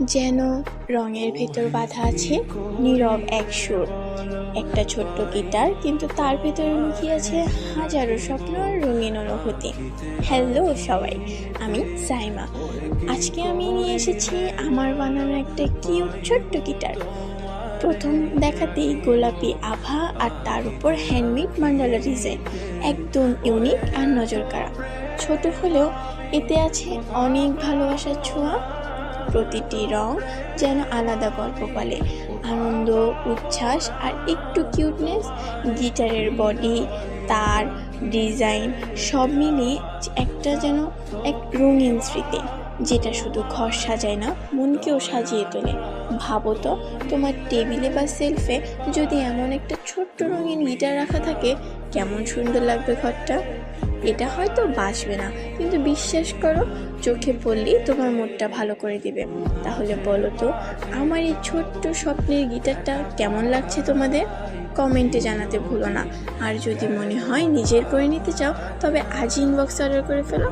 যেন রঙের ভেতর বাঁধা আছে নীরব এক সুর। একটা ছোট্ট গিটার, কিন্তু তার ভেতরে লুকিয়ে আছে হাজারো স্বপ্ন আর রঙিন অনুভূতি। হ্যালো সবাই, আমি সাইমা। আজকে আমি নিয়ে এসেছি আমার বানানো একটা কিউট ছোট্ট গিটার। প্রথম দেখাতেই গোলাপি আভা আর তার উপর হ্যান্ডমেড মান্ডালা ডিজাইন একদম ইউনিক আর নজর কাড়া ছোট হলেও এতে আছে অনেক ভালোবাসার ছোঁয়া। প্রতিটি রং যেন আলাদা গল্প বলে। আনন্দ, উচ্ছ্বাস আর একটু কিউটনেস গিটারের বডি তার ডিজাইন সব মিলিয়ে একটা যেন এক রঙিন স্মৃতি, যেটা শুধু ঘর সাজায় না, মনকেও সাজিয়ে তোলে। ভাবো তো, তোমার টেবিলে বা সেলফে যদি এমন একটা ছোট্ট রঙিন গিটার রাখা থাকে কেমন সুন্দর লাগবে ঘরটা? এটা হয়তো বাসবে না, কিন্তু বিশ্বাস করো, চোখে পড়লেই তোমার মুডটা ভালো করে দিবে। তাহলে বলো তো, আমার এই ছোট্ট স্বপ্নের গিটারটা কেমন লাগছে তোমাদের? কমেন্টে জানাতে ভুলো না। আর যদি মনে হয় নিজের করে নিতে চাও, তবে আজই ইনবক্স অর্ডার করে ফেলো।